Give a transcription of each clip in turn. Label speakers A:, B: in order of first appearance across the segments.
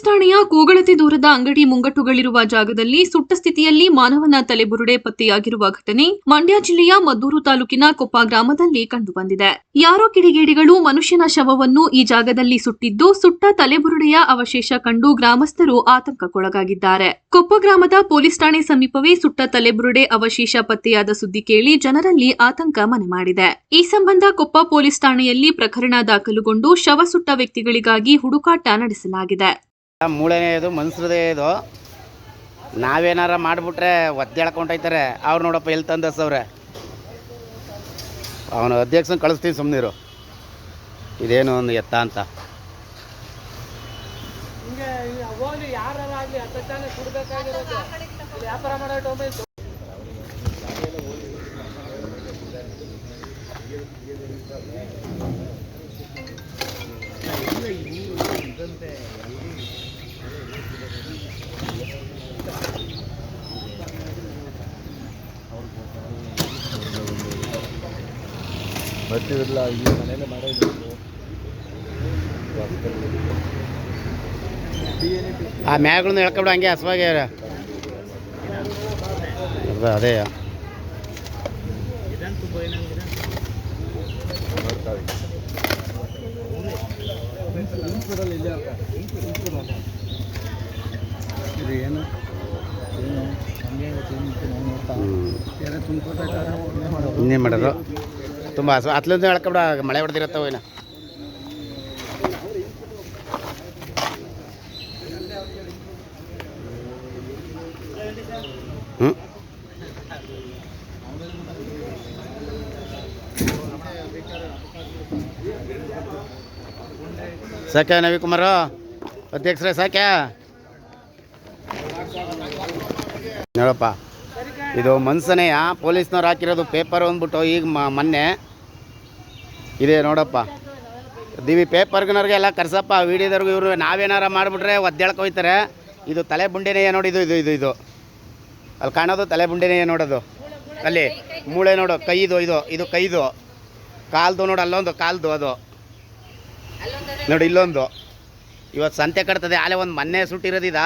A: Police ಠಾಣೆಯ ಕೋಗಳತಿ ದೂರದ ಅಂಗಡಿ ಮುಂಗಟ್ಟುಗಳಿರುವ ಜಾಗದಲ್ಲಿ ಸುಟ್ಟ ಸ್ಥಿತಿಯಲ್ಲಿ ಮಾನವನ ತಲೆಬುರುಡೆ ಪತ್ತೆಯಾಗಿರುವ ಘಟನೆ ಮಂಡ್ಯ ಜಿಲ್ಲೆಯ ಮದ್ದೂರು ತಾಲೂಕಿನ ಕೊಪ್ಪ ಗ್ರಾಮದಲ್ಲಿ ಕಂಡುಬಂದಿದೆ. ಯಾರೋ ಕಿಡಿಗೇಡಿಗಳು ಮನುಷ್ಯನ ಶವವನ್ನು ಈ ಜಾಗದಲ್ಲಿ ಸುಟ್ಟಿದ್ದು, ಸುಟ್ಟ ತಲೆಬುರುಡೆಯ ಅವಶೇಷ ಕಂಡು ಗ್ರಾಮಸ್ಥರು ಆತಂಕಕ್ಕೊಳಗಾಗಿದ್ದಾರೆ. ಕೊಪ್ಪ ಗ್ರಾಮದ ಪೊಲೀಸ್ ಠಾಣೆ ಸಮೀಪವೇ ಸುಟ್ಟ ತಲೆಬುರುಡೆ ಅವಶೇಷ ಪತ್ತೆಯಾದ ಸುದ್ದಿ ಕೇಳಿ ಜನರಲ್ಲಿ ಆತಂಕ ಮನೆ ಮಾಡಿದೆ. ಈ ಸಂಬಂಧ ಕೊಪ್ಪ ಪೊಲೀಸ್ ಠಾಣೆಯಲ್ಲಿ ಪ್ರಕರಣ ದಾಖಲುಗೊಂಡು ಶವ ಸುಟ್ಟ ವ್ಯಕ್ತಿಗಳಿಗಾಗಿ ಹುಡುಕಾಟ ನಡೆಸಲಾಗಿದೆ.
B: ಮೂಳೆನೇ ಇದು ಮನ್ಸ್ರದೇ ಇದು ನಾವೇನಾರ ಮಾಡಿಬಿಟ್ರೆ ಒದ್ದೇಳ್ಕೊಂಡೈತಾರೆ ಅವ್ರು ನೋಡಪ್ಪ ಎಲ್ಲಿ ತಂದಸವ್ರೆ ಅವನು ಅಧ್ಯಕ್ಷನ ಕಳಿಸ್ತೀನಿ ಸುಮ್ಮನಿರು ಇದೇನು ಒಂದು ಎತ್ತ ಅಂತ.
C: ಬರ್ತಿರಲಿಲ್ಲ ಈ ಮನೇಲೆ ಮಾಡೋದು
B: ಆ ಮ್ಯಾಗಳನ್ನು ಹೇಳ್ಕೊಬಿಡು ಹಂಗೆ ಹಸುವಾಗಿ ಅದೇ
C: ನೋಡ್ತಾವೆ ಇದು ಏನು? ಏನು?
B: ಇನ್ನೇನು ಮಾಡೋದು. ತುಂಬ ಹಸು ಹತ್ಲಿಂದ ಹೇಳ್ಕೊಬಿಡ ಮಳೆ ಹೊಡೆದಿರತ್ತವ ಏನ ಹ್ಞೂ ಸಾಕ್ಯಾ ನವಿಕುಮಾರ? ಅಧ್ಯಕ್ಷರೇ ಸಾಕ್ಯಾ? ಹೇಳಪ್ಪ. ಇದು ಮನ್ಸನೆಯ ಪೊಲೀಸ್ನವ್ರು ಹಾಕಿರೋದು ಪೇಪರ್ ಅಂದ್ಬಿಟ್ಟು ಈಗ ಮೊನ್ನೆ. ಇದೆ ನೋಡಪ್ಪ. ದಿವಿ ಪೇಪರ್ಗನವ್ರಿಗೆ ಎಲ್ಲ ಕರ್ಸಪ್ಪ, ವೀಡಿಯೋದವ್ರಿಗೂ ಇವರು ನಾವೇನಾರ ಮಾಡಿಬಿಟ್ರೆ ಒದ್ದೇಳ್ಕೊಯ್ತಾರೆ ಇದು ತಲೆ ಬುಂಡೆನೇ ನೋಡಿ ಇದು ಇದು ಇದು ಅಲ್ಲಿ ಕಾಣೋದು ತಲೆ ಬುಂಡೆನೇ ನೋಡೋದು. ಅಲ್ಲಿ ಮೂಳೆ ನೋಡು, ಕೈದು, ಇದು ಇದು ಕೈದು. ಕಾಲ್ದು ನೋಡು, ಅಲ್ಲೊಂದು ಕಾಲ್ದು ಅದು. ನೋಡಿ, ಇಲ್ಲೊಂದು. ಇವತ್ತು ಸಂತೆ ಕಟ್ತದೆ, ಆಲೆ ಒಂದು ಮೊನ್ನೆ ಸುಟ್ಟಿರೋದಿದ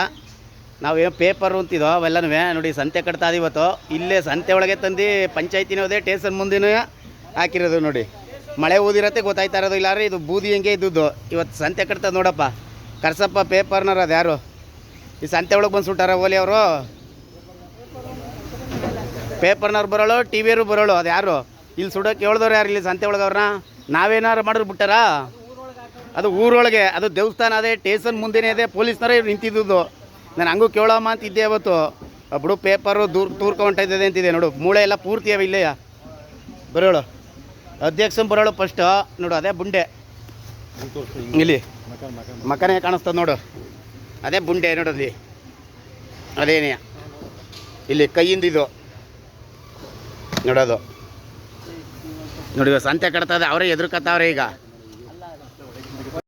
B: ನಾವೇನು ಪೇಪರು ಅಂತಿದೋ ಅವೆಲ್ಲನೂ ನೋಡಿ ಸಂತೆ ಕಟ್ತಾ ಇವತ್ತು. ಇಲ್ಲೇ ಸಂತೆ ಒಳಗೆ ತಂದು ಪಂಚಾಯತಿನೋದೇ ಟೇಷನ್ ಮುಂದಿನ ಹಾಕಿರೋದು ನೋಡಿ. ಮಳೆ ಊದಿರತ್ತೆ, ಗೊತ್ತಾಯ್ತಾ ಇರೋದು. ಇಲ್ಲಾರೆ ಇದು ಬೂದಿ ಹೆಂಗೆ ಇದ್ದದ್ದು. ಇವತ್ತು ಸಂತೆ ಕಟ್ತದೆ ನೋಡಪ್ಪ. ಕರ್ಸಪ್ಪ ಪೇಪರ್ನವ್ರು ಅದು ಯಾರು? ಈ ಸಂತೆ ಒಳಗೆ ಬಂದು ಸುಟ್ಟಾರ ಓಲಿ ಅವರು? ಪೇಪರ್ನವ್ರು ಬರೋಳು, ಟಿ ಬರೋಳು, ಅದು ಯಾರು? ಇಲ್ಲಿ ಸುಡೋಕೆ ಹೇಳ್ದವ್ರು ಯಾರು ಇಲ್ಲಿ ಸಂತೆ ಒಳಗೆ ಅವ್ರನ್ನ? ನಾವೇನಾರು ಮಾಡಿದ್ರು ಬಿಟ್ಟಾರ? ಅದು ಊರೊಳಗೆ, ಅದು ದೇವಸ್ಥಾನ ಅದೇ ಟೇಷನ್ ಮುಂದೆನೇ ಇದೆ ಪೊಲೀಸ್ನವರೇ ನಿಂತಿದ್ದು ನಾನು ಹಂಗೂ ಕೇಳೋಮ್ಮ ಅಂತಿದ್ದೆ ಅವತ್ತು. ಬಿಡು ಪೇಪರು ದೂರ್ ತೂರ್ಕೊಂಟಿದ್ದೆ ಅಂತಿದೆ ನೋಡು. ಮೂಳೆ ಎಲ್ಲ ಪೂರ್ತಿ ಅವ ಇಲ್ಲೆಯ? ಬರೋಳು. ಅಧ್ಯಕ್ಷನ್ ಬರೋಳು ಫಸ್ಟು ನೋಡು, ಅದೇ ಬುಂಡೆ. ಇಲ್ಲಿ.
C: ಮಕನ್
B: ಕಾಣಿಸ್ತದೆ ನೋಡು. ಅದೇ ಬುಂಡೆ ನೋಡಲ್ಲಿ ಅದೇನೇ. ಇಲ್ಲಿ ಕೈಯಿಂದ ಇದು. ನೋಡೋದು. ನೋಡಿ ಸಂತೆ ಇದೆ, ಅವರೇ ಎದುರ್ಕತ್ತವ್ರೆ ಈಗ.